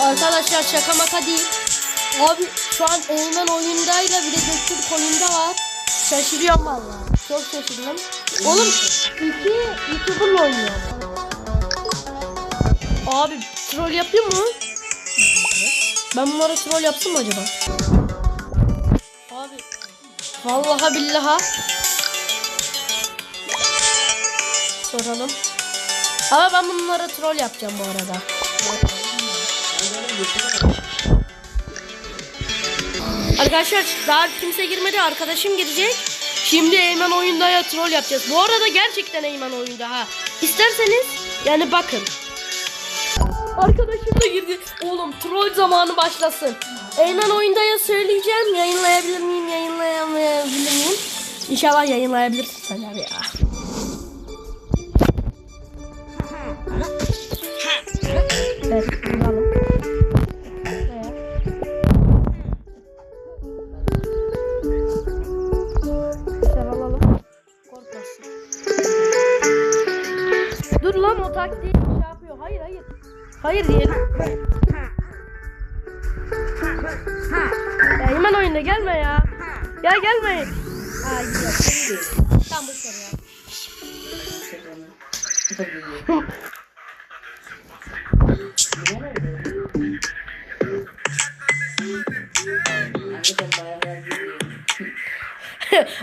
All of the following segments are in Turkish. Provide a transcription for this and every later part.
Arkadaşlar şaka maka değil. Abi şu an Eymen oyundayla bir de Göktürk oyunda var. Şaşırıyorum valla. Çok şaşırdım. Oğlum iki YouTuber'la oynuyor. Abi troll yapayım mı? Ben bunlara troll yapsam mı acaba? Abi vallahi billaha soralım. Ama ben bunlara troll yapacağım bu arada. Arkadaşlar daha kimse girmedi. Arkadaşım girecek. Şimdi Eymen oyunda ya troll yapacağız. Bu arada gerçekten Eymen oyunda ha. İsterseniz yani bakın. Arkadaşım da girdi. Oğlum troll zamanı başlasın. Eymen oyunda ya söyleyeceğim. Yayınlayabilir miyim? Yayınlayamayabilir miyim? İnşallah yayınlayabilirsin sen abi ya. Evet. Taktiği şey yapıyor. Hayır hayır. Hayır diyelim. Ya hemen oyunda gelme ya. Ya gelme. Ha gidiyor. Tam bu soru ya.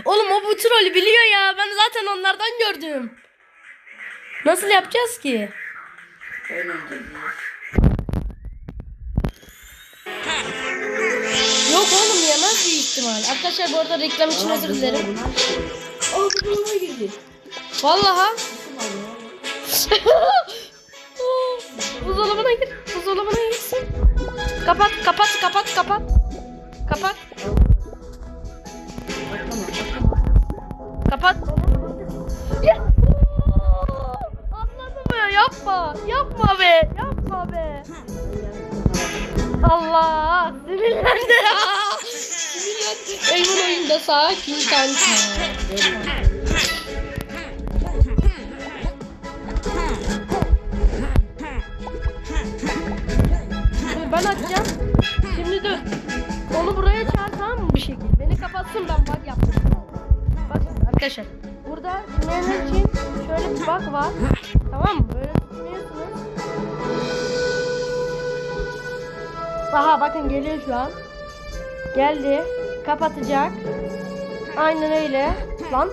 Oğlum o bu trolü biliyor ya. Ben zaten onlardan gördüm. Nasıl yapacağız ki? Yok oğlum ya nasıl bir ihtimal? Arkadaşlar bu arada reklam için özür dilerim. Aa buzdolabına girdi. Vallahi. Buzdolabına gir. Buzdolabına girsin. Kapat, kapat, kapat. Kapat. Kapat. Oyunda sakin kanka. Dur, Ben açacağım. Şimdi dur. Onu buraya çağır tamam mı bir şekilde? Beni kapatsın ben bug yaptım. Bakın arkadaşlar. Burada dinleyenler için şöyle bir bug var. Tamam mı? Böyle dinliyorsunuz. Aha bakın geliyor şu an. Geldi. Kapatacak. Aynen öyle. Lan.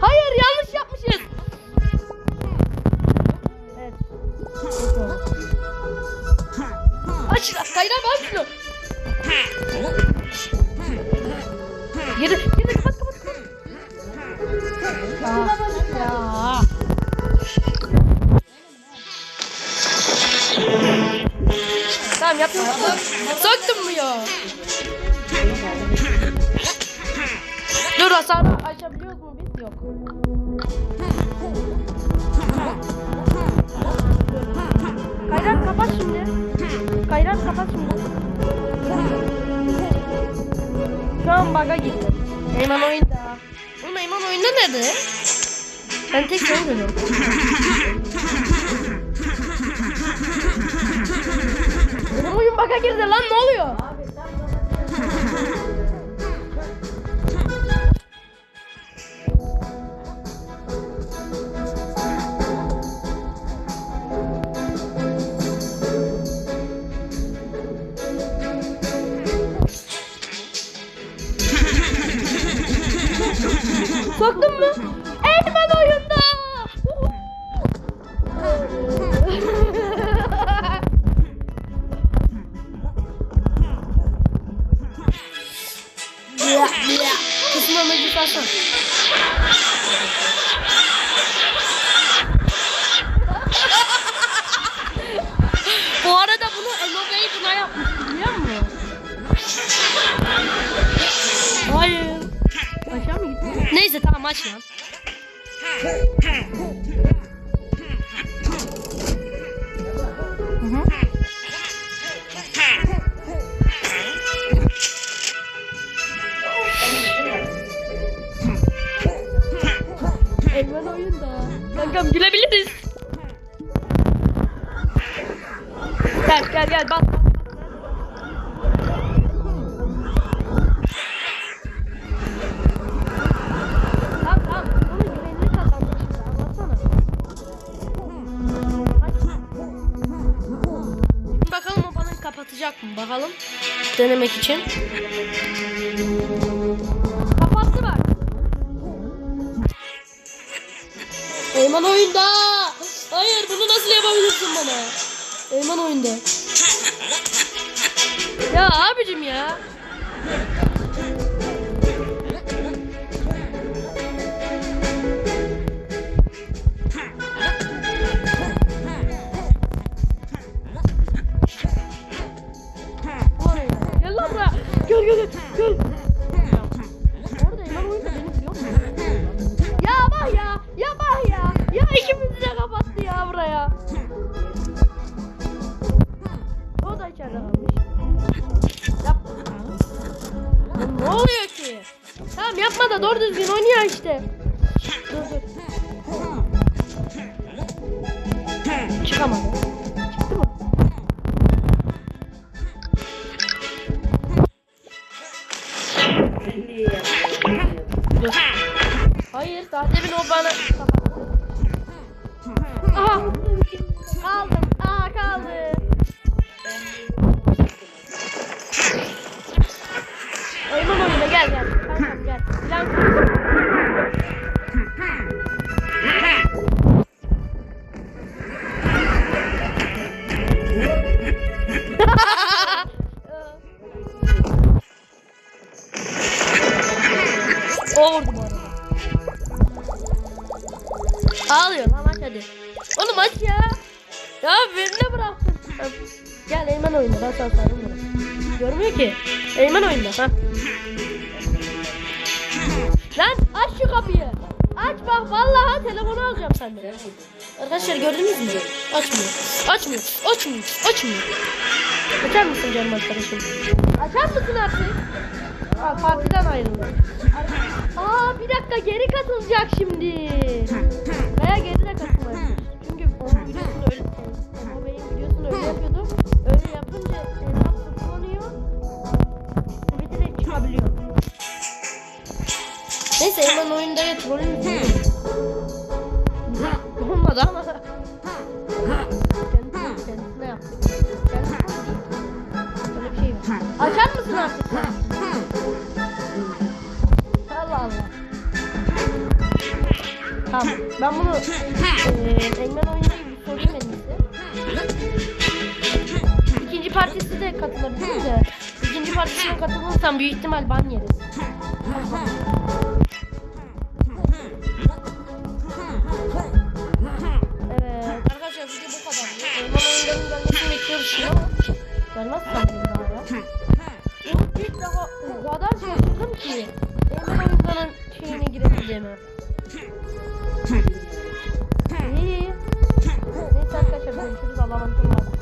Hayır yanlış yapmışız. Evet. Aç kayra ben şunu. Girdi, girdi kapat kapat. Aa, ya. Tamam yaptım. Söktüm mü ya? Hasarı açabiliyoruz mu biz? Yok. Kayran kapat şimdi. Kayran kapat şimdi. Şu an bug'a gitti. Eyman oyunda. Oğlum Eyman oyunda nerede? Ben tek sen görüyorum. Oyun bug'a girdi lan ne oluyor? Soktun mu? Eymen oyunda. Ya ya. Kısmı amacı Neyse tamam aç lan. Elvan oyunda. Kankam gülebiliriz. Gel gel gel bas. Bakalım. Denemek için. Kapattı bak. Eyman oyunda. Hayır bunu nasıl yapabilirsin bana? Eyman oyunda. Ya abicim ya. Düzgün oynuyor işte. Dur dur. Çıkamadı. Çıktı mı? Dur. Hayır daha demin o bana. Aha. Kaldım. Ağlıyor lan aç hadi. Oğlum aç ya. Ya beni de bıraktın. Gel Eymen oyunda ben sana sardım bunu. Görmüyor ki. Eymen oyunda ha. Lan aç şu kapıyı. Aç bak vallahi telefonu alacağım senden. Arkadaşlar gördünüz mü? Açmıyor. Açmıyor. Açmıyor. Açmıyor. Açar mısın canım arkadaşım? Açar mısın artık? Aa, partiden ayrıldı. Aa bir dakika geri katılacak şimdi. Veya geri de katılmayabilir. Ben bunu eee Engmen oyunda bir sorayım en iyisi. İkinci partisi de katılabilirim de. İkinci partisine katılırsam büyük ihtimal ban yeriz. Evet. Arkadaşlar video bu kadar. Engmen oyunların gelmesini bekliyoruz şimdi ama. Gelmez sanırım daha ya. İlk, defa o kadar şaşırdım ki. Engmen oyunların şeyine girebileceğime. İyi. Neyse arkadaşlar görüşürüz. Allah'a emanet olun.